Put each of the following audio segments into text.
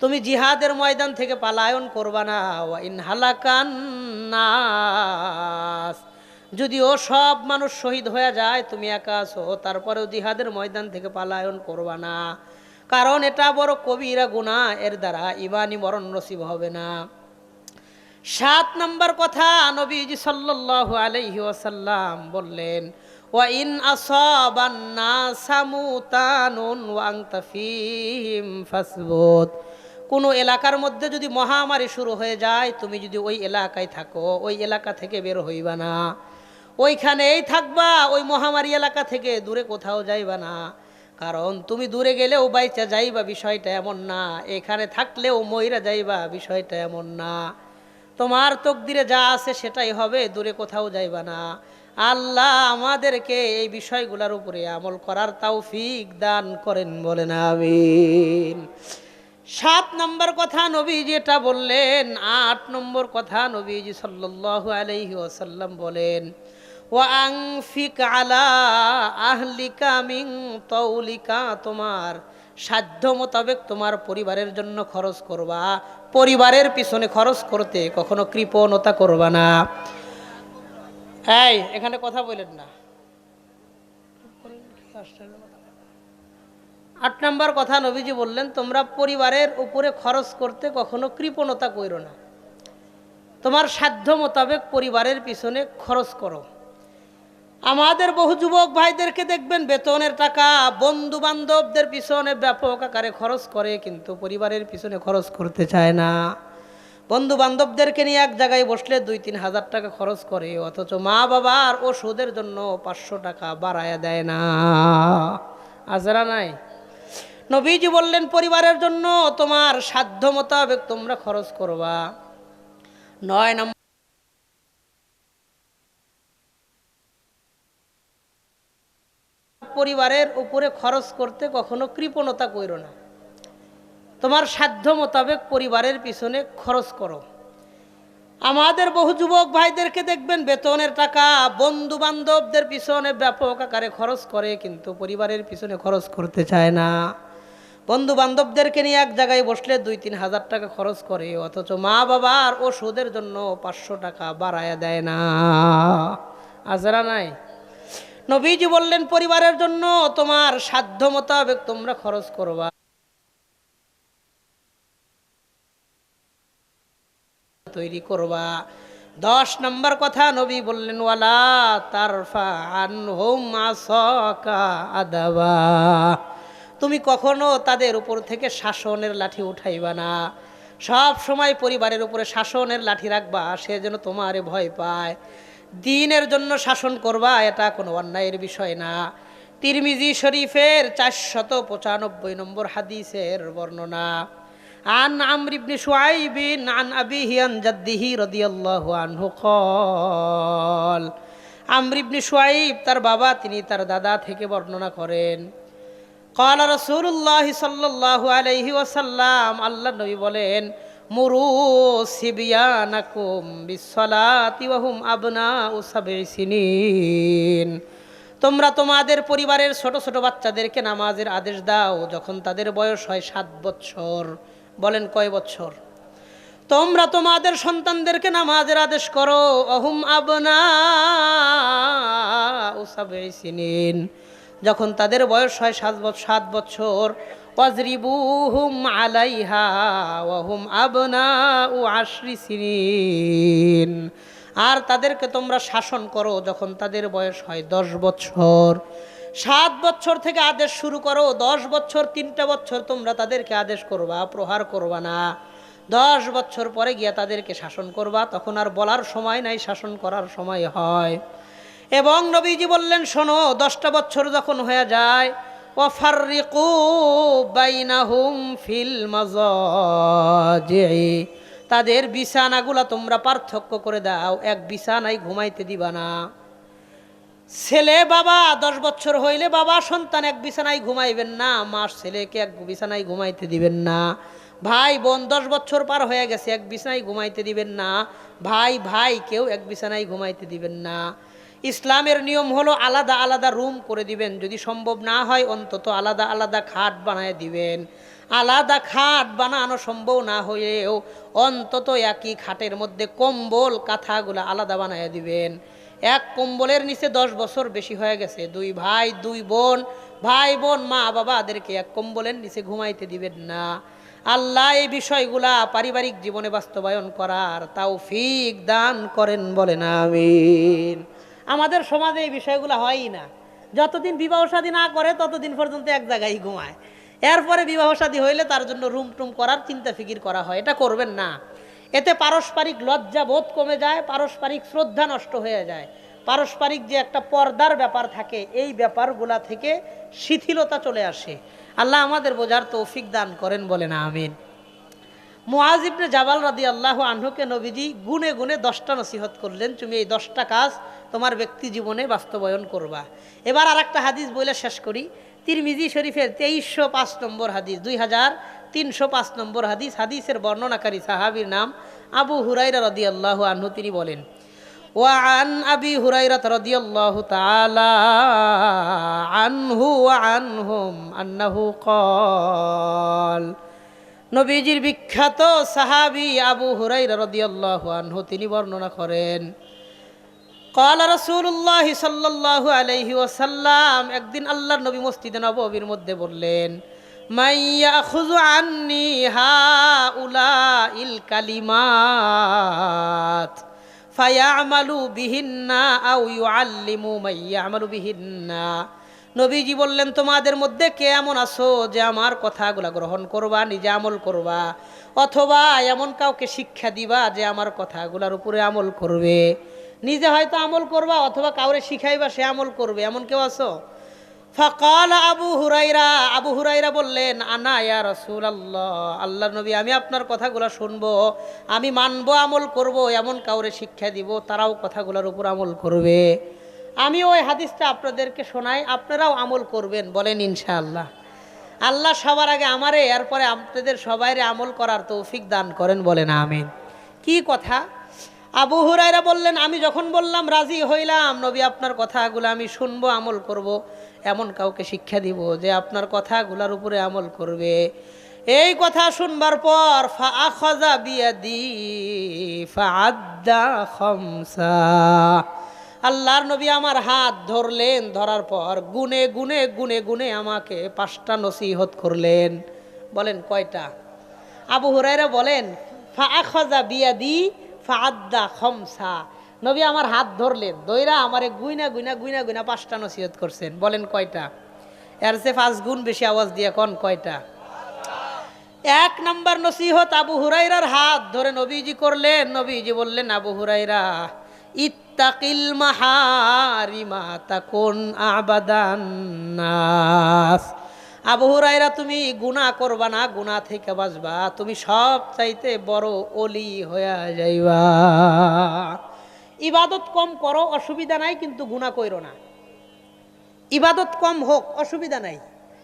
তুমি জিহাদের ময়দান থেকে পালায়ন করবা না। ইন হালাকান যদিও সব মানুষ শহীদ হয়ে যায়, তুমি একা আছো, তারপরেও জিহাদের ময়দান থেকে পালায়ন করবা না। কারণ এটা বড় কবিরা গুণা এর দ্বারা ইমানি মরণ নসিব হবে না। সাত নম্বর কথা নবীজি সাল্লাল্লাহু আলাইহি ওয়াসাল্লাম বললেন, ওয়া ইন আসাবান নাসামুতানুন ওয়া আনতা ফীহিম ফাসবুত। কোনো এলাকার মধ্যে যদি মহামারী শুরু হয়ে যায়, তুমি যদি ওই এলাকায় থাকো, ওই এলাকা থেকে বের হইবা না। ওইখানেই থাকবা, ওই মহামারী এলাকা থেকে দূরে কোথাও যাইবা না। কারণ তুমি দূরে গেলেও বাইচা যাইবা, বিষয়টা এমন না। এখানে থাকলেও ময়রা যাইবা, বিষয়টা এমন না। তোমার তকদিরে যা আছে সেটাই হবে, দূরে কোথাও যাইবা না। আল্লাহ আমাদেরকে এই বিষয়গুলোর উপরে আমল করার তৌফিক দান করেন বলেন, আমিন। সাত নম্বর কথা নবীজি এটা বললেন, আট নম্বর কথা নবীজি সাল্লাল্লাহু আলাইহি ওয়াসাল্লাম বলেন ওয়াংফিক আলা আহলিকা মিং তৌলিকা, তোমার সাধ্য মোতাবেক তোমার পরিবারের জন্য খরচ করবা, পরিবারের পিছনে খরচ করতে কখনো কৃপণতা করবা না। এই, এখানে কথা বলেন না। আট নম্বর কথা নবীজি বললেন, তোমরা পরিবারের উপরে খরচ করতে কখনো কৃপণতা করো না। তোমার সাধ্য মোতাবেক পরিবারের পিছনে খরচ করো। আমাদের বহু যুবক ভাইদেরকে দেখবেন, বেতনের টাকা বন্ধু বান্ধবদের পিছনে ব্যাপক আকারে খরচ করে, কিন্তু পরিবারের পিছনে খরচ করতে চায় না। বন্ধু বান্ধবদেরকে নিয়ে এক জায়গায় বসলে দুই, তিন হাজার টাকা খরচ করে, অথচ মা বাবার ওষুধের জন্য পাঁচশো টাকা বাড়ায়া দেয় না। আজরা নাই? নবীজি বললেন, পরিবারের জন্য তোমার সাধ্য মোতাবেক তোমরা খরচ করবা। নয় নম্বর পরিবারের উপরে খরচ করতে কখনো কৃপণতা করো না। তোমার সাধ্য মোতাবেক পরিবারের পিছনে খরচ করো। আমাদের বহু যুবক ভাইদেরকে দেখবেন, বেতনের টাকা বন্ধু বান্ধবদের পিছনে ব্যাপক আকারে খরচ করে, কিন্তু পরিবারের পিছনে খরচ করতে চায় না। বন্ধু বান্ধবদেরকে নিয়ে এক জায়গায় বসলে দুই তিন হাজার টাকা খরচ করে, অথচ মা বাবার ওষুধের জন্য পাঁচশো টাকা বাড়ায়া দেয় না। আজরা নাই। নবীজি বললেন, পরিবারের জন্য তোমার সাধ্য মোতাবেক তোমরা খরচ করবা। তৈরি করবা। দশ নম্বর কথা নবী বললেন, ওয়ালা তারফা আদাবা। তুমি কখনো তাদের উপর থেকে শাসনের লাঠি উঠাইবা না। সব সময় পরিবারের উপরে শাসনের লাঠি রাখবা, সে যেন তোমারে ভয় পায়। দিনের জন্য শাসন করবা, এটা কোনো অন্যায়ের বিষয় না। তিরমিজি শরীফের চারশত পঁচানব্বই নম্বর হাদিসের বর্ণনা। আন আমর ইবনে শুআইব, আন জাদ্দিহি রাদিয়াল্লাহু আনহু কল আমর তার বাবা, তিনি তার দাদা থেকে বর্ণনা করেন। কলা রসুল্লাহ সাল্লাহ আলহি ওসাল্লাম আল্লাহ নবী বলেন, মুরু সিবিয়ানাকুম বিশ্বলাতি ওহুম আবনা উসাবিসিন তোমরা তোমাদের পরিবারের ছোট ছোট বাচ্চাদেরকে নামাজের আদেশ দাও যখন তাদের বয়স হয় সাত বছর বলেন কয় বছর তোমরা তোমাদের সন্তানদেরকে নামাজের আদেশ করো অহুম আবনা উসাবিসিন যখন তাদের বয়স হয় সাত সাত বছর, ওয়াজরিবুহুম আলাইহা ওয়াহুম আবনা ও আশরি আর তাদেরকে তোমরা শাসন করো যখন তাদের বয়স হয় দশ বছর সাত বছর থেকে আদেশ শুরু করো, দশ বছর তিনটা বছর তোমরা তাদেরকে আদেশ করবা, প্রহার করবা না। দশ বছর পরে গিয়া তাদেরকে শাসন করবা, তখন আর বলার সময় নাই, শাসন করার সময় হয়। এবং নবীজি বললেন, শোনো, দশটা বছর যখন হয়ে যায়, ওয়াফাররিকু বাইনাহুম ফিল তাদের বিছানাগুলা তোমরা পার্থক্য করে দাও, এক বিছানায় ঘুমাইতে দিবা না। ছেলে, বাবা, দশ বছর হইলে বাবা, সন্তান এক বিছানায় ঘুমাইবেন না মা ছেলেকে এক বিছানায় ঘুমাইতে দিবেন না। ভাই, বোন, দশ বছর পার হয়ে গেছে, এক বিছানায় ঘুমাইতে দিবেন না। ভাই ভাই কেউ এক বিছানায় ঘুমাইতে দিবেন না। ইসলামের নিয়ম হলো আলাদা আলাদা রুম করে দিবেন। যদি সম্ভব না হয়, অন্তত আলাদা আলাদা খাট বানায় দিবেন। আলাদা খাট বানানো সম্ভব না হয়েও অন্তত একই খাটের মধ্যে কম্বল, কাঁথাগুলো আলাদা বানায় দিবেন। এক কম্বলের নিচে দশ বছর বেশি হয়ে গেছে। দুই ভাই, দুই বোন, ভাই, বোন, মা বাবাদেরকে এক কম্বলের নিচে ঘুমাইতে দিবেন না। আল্লাহ এই বিষয়গুলা পারিবারিক জীবনে বাস্তবায়ন করার তাও ফিক দান করেন বলেন, আমিন। আমাদের সমাজে এই বিষয়গুলো হয়ই না। যতদিন বিবাহ শাদী না করে, ততদিন পর্যন্ত এক জায়গায় ঘুমায়। এরপরে বিবাহ শাদী হইলে তার জন্য রুম টুম করার চিন্তা ফিকির করা হয়। এটা করবেন না। এতে পারস্পরিক লজ্জা বোধ কমে যায়, পারস্পরিক শ্রদ্ধা নষ্ট হয়ে যায়। পারস্পরিক যে একটা পর্দার ব্যাপার থাকে, এই ব্যাপারগুলা থেকে শিথিলতা চলে আসে। আল্লাহ আমাদের বোঝার তৌফিক দান করেন বলে না আমিন। মুআজ ইবনে জাবাল রাদি আল্লাহ আনহুকে নবীজি গুনে গুনে দশটা নসিহত করলেন। তুমি এই দশটা কাজ তোমার ব্যক্তি জীবনে বাস্তবায়ন করবা এবার আর একটা হাদিস বলে শেষ করি তিরমিজি শরীফের তেইশশো পাঁচ নম্বর হাদিস দুই হাজার তিনশো পাঁচ নম্বর হাদিস হাদিসের বর্ণনাকারী সাহাবির নাম আবু হুরাইরা রদি আল্লাহ আনহু তিনি বলেন وعن أبي هريرة رضي الله تعالى عنه وعنهم أنه قال নবীজির বিখ্যাত সাহাবি আবু হুরাইরা রাদিয়াল্লাহু আনহু তিনি বর্ণনা করেন কলা রসুল্লাহ সাল্লাহ আলহি ওসাল্লাম একদিন আল্লাহর নবী মসজিদে নববীর মধ্যে বললেন মাইয়া খুজু আন্নি হা উলা ইল কালিমাত, ফায়ামালু বিহিন্না আউ ইউ আল্লিমু মাইয়া আমালু বিহিন্না। নবীজি বললেন, তোমাদের মধ্যে কে এমন আছো যে আমার কথাগুলা গ্রহণ করবা, নিজে আমল করবা, অথবা এমন কাউকে শিক্ষা দিবা যে আমার কথাগুলার উপরে আমল করবে? নিজে হয়তো আমল করবা অথবা কাউরে শিখাইবা, সে আমল করবে। এমন কেউ আছো? ফকাল আবু হুরাইরা আবু হুরাইরা বললেন, আনা ইয়া রসুল আল্লাহ আল্লাহ নবী, আমি আপনার কথাগুলো শুনব, আমি মানব, আমল করব, এমন কাউরে শিক্ষা দিব, তারাও কথাগুলোর উপর আমল করবে। আমি ওই হাদিসটা আপনাদেরকে শোনাই, আপনারাও আমল করবেন, বলেন ইনশাআল্লাহ। আল্লাহ সবার আগে আমারে, এরপরে আপনাদের সবাইরে আমল করার তৌফিক দান করেন, বলেন আমিন। কি কথা? আবু হুরাইরা বললেন, আমি যখন বললাম, রাজি হইলাম, নবী আপনার কথাগুলো আমি শুনব, আমল করব। এমন কাউকে শিক্ষা দিব যে আপনার কথাগুলোর উপরে আমল করবে। এই কথা শুনবার পর খামসা। আল্লাহর নবী আমার হাত ধরলেন, ধরার পর গুনে গুনে গুনে গুনে আমাকে পাঁচটা নসিহত করলেন। বলেন, কয়টা? আবু হুরাইরা বলেন ফা আখাযা বিয়াদি ফা আদ্দা খমসা। নবী আমার হাত ধরলেন, দইরা আমারে গুইনা গুইনা গুইনা গুইনা পাঁচটা নসিহত করছেন। বলেন কয়টা? এর সে পাঁচ গুণ বেশি আওয়াজ দিয়ে কন কয়টা? এক নম্বর নসিহত আবু হুরাইরার হাত ধরে নবীজি করলেন, নবীজি বললেন, আবু হুরাইরা ইত্তাকিল মাহারিমা তাকুন আবাদান নাস। আবু হুরাইরা তুমি গুনাহ করবা না গুণা থেকে বাঁচবা। তুমি সব চাইতে বড় অলি হইয়া যাইবা। ইবাদত কম করো, অসুবিধা নাই, কিন্তু গুনাহ কইরো না। ইবাদত কম হোক, অসুবিধা নাই,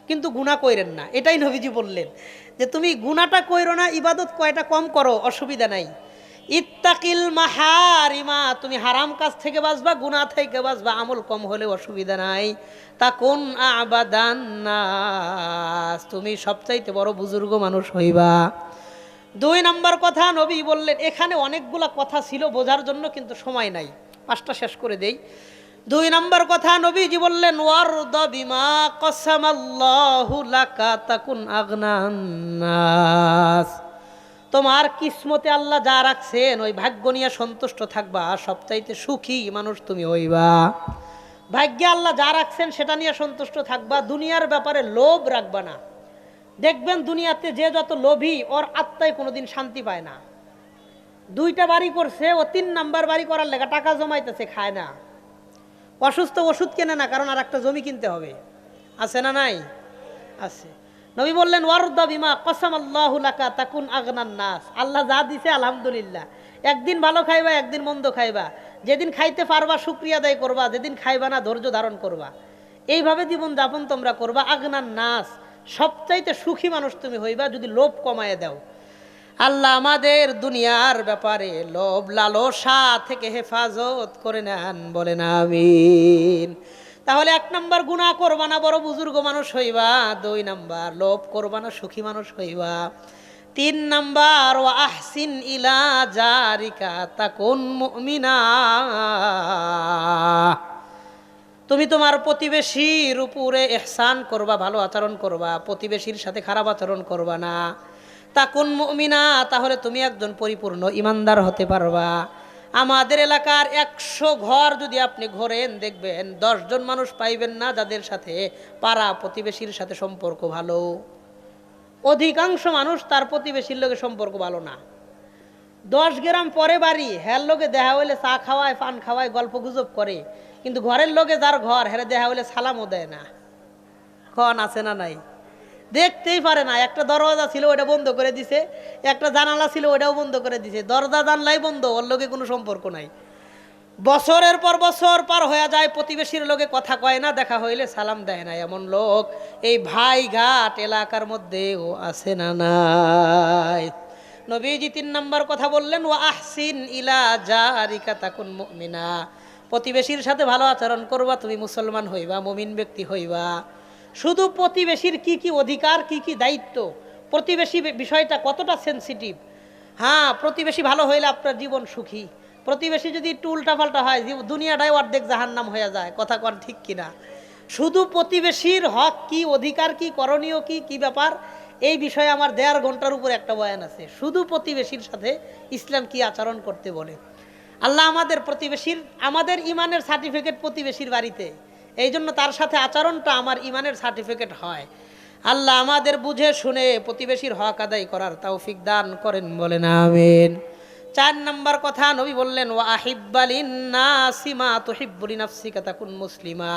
কিন্তু গুণা কইরেন না। এটাই নবীজি বললেন, যে তুমি গুণাটা কইরো না, ইবাদত কয়টা কম করো, অসুবিধা নাই। ইত্তাকিল মাহারিমা, তুমি হারাম কাজ থেকে বাঁচবা গুণা থেকে বাঁচবা, আমল কম হলে অসুবিধা নাই। তা কোন আবাদান তুমি সবচাইতে বড় বুজুর্গ মানুষ হইবা। দুই নম্বর কথা, নবী বললেন, এখানে অনেকগুলা কথা ছিল, বোঝার জন্য কিন্তু সময় নাই। পাঁচটা শেষ করে দেই। দুই নম্বর কথা, নবীজি বললেন, ওয়ারদ বিমা লাকা, তাকুন আগনান্নাস তোমার কিসমতে আল্লাহ যা রাখছেন, ওই ভাগ্য নিয়ে সন্তুষ্ট থাকবা সবচাইতে সুখী মানুষ তুমি হইবা। ভাগ্যে আল্লাহ যা রাখছেন, সেটা নিয়ে সন্তুষ্ট থাকবা, দুনিয়ার ব্যাপারে লোভ রাখবা না। দেখবেন দুনিয়াতে যে যত লোভী, ওর আত্মায় কোনোদিন শান্তি পায় না। দুইটা বাড়ি করছে, ও তিন নাম্বার বাড়ি করার লেখা টাকা জমাইতেছে, খায় না। অসুস্থ ওষুধ কেনে না, কারণ আর একটা জমি কিনতে হবে। আছে না নাই? আছে। নবী বললেন, ওয়ারুদ্দা বিমা কসাম আল্লাহুলাকা তাকুন আগনান নাস। আল্লাহ যা দিছে, আলহামদুলিল্লাহ। একদিন ভালো খাইবা, একদিন মন্দ খাইবা। যেদিন খাইতে পারবা, শুক্রিয়া আদায় করবা, যেদিন খাইবা না, ধৈর্য ধারণ করবা। এইভাবে জীবন যাপন তোমরা করবা। আগনান নাস, সবচাইতে সুখী মানুষ তুমি হইবা যদি লোভ কমায় দাও। আল্লাহ আমাদের দুনিয়ার ব্যাপারে লোভ লালসা থেকে হেফাজত করে নেন, বলেন আমিন। তাহলে এক নাম্বার গুণা করবা না, বড় বুজুর্গ মানুষ হইবা। দুই নাম্বার, লোভ করবা না, সুখী মানুষ হইবা। তিন নাম্বার ও আহসিন ইলা জারিকা তা কোন মিনা তুমি তোমার প্রতিবেশীর উপরে এহসান করবা, ভালো আচরণ করবা, প্রতিবেশীর সাথে খারাপ আচরণ করবা না। তা কোন মিনা তাহলে তুমি একজন পরিপূর্ণ ইমানদার হতে পারবা। আমাদের এলাকার একশো ঘর যদি আপনি ঘোরেন, দেখবেন দশজন মানুষ পাইবেন না যাদের সাথে পাড়া প্রতিবেশীর সাথে সম্পর্ক ভালো। অধিকাংশ মানুষ তার প্রতিবেশীর লোকের সম্পর্ক ভালো না। দশ গ্রাম পরে বাড়ি, হ্যার লোকে দেখা হইলে চা খাওয়ায়, পান খাওয়ায়, গল্প গুজব করে। কিন্তু ঘরের লোকে যার ঘর হ্যাঁ দেখা হইলে সালামও দেয় না। খন আছে না নাই? দেখতেই পারে না। একটা দরজা ছিল ওটা বন্ধ করে দিছে। একটা জানালা ছিল ওটাও বন্ধ করে দিছে। দরজা, জানলাই বন্ধ, ওর লোকে কোনো সম্পর্ক নাই। বছরের পর বছর পার হয়ে যায়, প্রতিবেশীর লোকে কথা কয় না, দেখা হইলে সালাম দেয় না এমন লোক। এই ভাই ঘাট এলাকার মধ্যেও আছে না নাই। নবীজি তিন নম্বর কথা বললেন ও আহসিন ইলা জারিকা তাকুন মুমিনা। প্রতিবেশীর সাথে ভালো আচরণ করবা, তুমি মুসলমান হইবা, মুমিন ব্যক্তি হইবা। শুধু প্রতিবেশীর কি কি অধিকার, কি কি দায়িত্ব? প্রতিবেশী বিষয়টা কতটা সেন্সিটিভ হ্যাঁ প্রতিবেশী ভালো হইলে আপনার জীবন সুখী। প্রতিবেশী যদি একটু উল্টাপাল্টা হয় দুনিয়াটাই অর্ধেক জাহান্নাম হয়ে যায়, কথা কন ঠিক কিনা? শুধু প্রতিবেশীর হক কি, অধিকার কি, করণীয় কি কি ব্যাপার? এই বিষয়ে আমার দেড় ঘণ্টার উপর একটা বয়ান আছে। শুধু প্রতিবেশীর সাথে ইসলাম কি আচরণ করতে বলে? আল্লাহ আমাদের প্রতিবেশীর, আমাদের ইমানের সার্টিফিকেট প্রতিবেশীর বাড়িতে। এই জন্য তার সাথে আচরণটা আমার ইমানের সার্টিফিকেট হয়। আল্লাহ আমাদের বুঝে শুনে প্রতিবেশীর হক আদায় করার তৌফিক দান করেন বলেন, আমিন। চার নাম্বার কথা, নবী বললেন, ওয়া আহিব্বালিন নাসিমা তুহিব্বুলি নাফসিকা তাকুন মুসলিমা।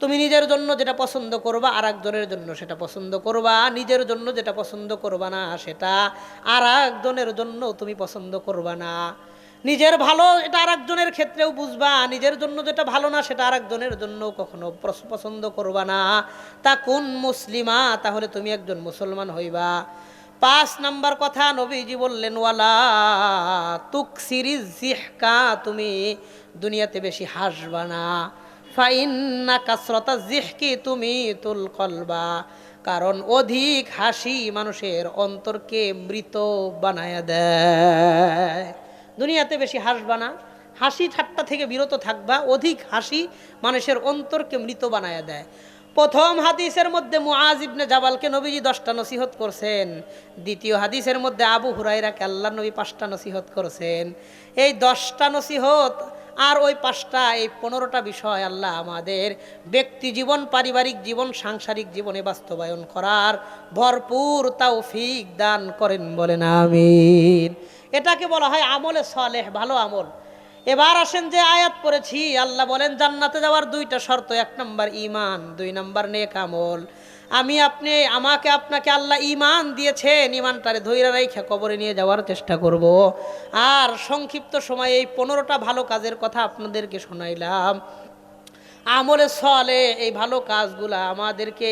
তুমি নিজের জন্য যেটা পছন্দ করবা আর একজনের জন্য সেটা পছন্দ করবা। নিজের জন্য যেটা পছন্দ করবা না, সেটা আর একজনের জন্য তুমি পছন্দ করবা না। নিজের ভালো এটা আর একজনের ক্ষেত্রেও বুঝবা, নিজের জন্য যেটা ভালো না সেটা আর একজনের জন্য কখনো পছন্দ করবা না। তা কোন মুসলিমা? তাহলে তুমি একজন মুসলমান হইবা। পাঁচ নাম্বার কথা নবীজি বললেন, ওয়ালা তুক সিরিজ জিহকা তুমি দুনিয়াতে বেশি হাসবা না। ফাইন্না কাসরতা জিহকি তুমি তুল কলবা। কারণ অধিক হাসি মানুষের অন্তরকে মৃত বানায় দেয়। দুনিয়াতে বেশি হাসবা না। হাসি ঠাট্টা থেকে বিরত থাকবা, অধিক হাসি মানুষের অন্তরকে মৃত বানায় দেয়। প্রথম হাদিসের মধ্যে মুআজ ইবনে জাবালকে নবীজি দশটা নসিহত করছেন। দ্বিতীয় হাদিসের মধ্যে আবু হুরাইরাকে আল্লাহ নবী পাঁচটা নসিহত করছেন। এই দশটা নসিহত আর ওই পাঁচটা, এই পনেরোটা বিষয় আল্লাহ আমাদের ব্যক্তি জীবন, পারিবারিক জীবন, সাংসারিক জীবনে বাস্তবায়ন করার ভরপুর তাও ফিক দান করেন বলেন, আমিন। এটাকে বলা হয় আমলে সলেহ, ভালো আমল। এবার আসেন যে আয়াত পড়েছি, আল্লাহ বলেন, জান্নাতে যাওয়ার দুইটা শর্ত, এক নম্বর ইমান দুই নম্বর নেক আমল। আমি আপনি, আমাকে আপনাকে আল্লাহ ইমান দিয়েছেন ইমানটারে ধৈর্য রেখে কবরে নিয়ে যাওয়ার চেষ্টা করব। আর সংক্ষিপ্ত সময়ে এই পনেরোটা ভালো কাজের কথা আপনাদেরকে শোনাইলাম। আমলে সলে এই ভালো কাজগুলা আমাদেরকে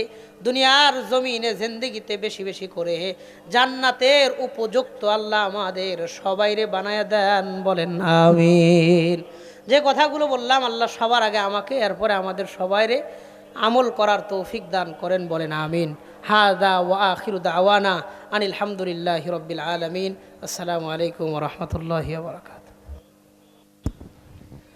দুনিয়ার জমিনে জিন্দিগিতে বেশি বেশি করে জান্নাতের উপযুক্ত আল্লাহ আমাদের সবাইরে বানায় দেন, বলেন আমিন। যে কথাগুলো বললাম, আল্লাহ সবার আগে আমাকে, এরপরে আমাদের সবাইরে আমল করার তৌফিক দান করেন, বলেন আমিন। হাদা ওয়া আখিরু দাওয়ানা আনিল রব্বিল আলামিন। আসসালামু আলাইকুম রাহমাতুল্লাহি ওয়া বারাকাতুহু।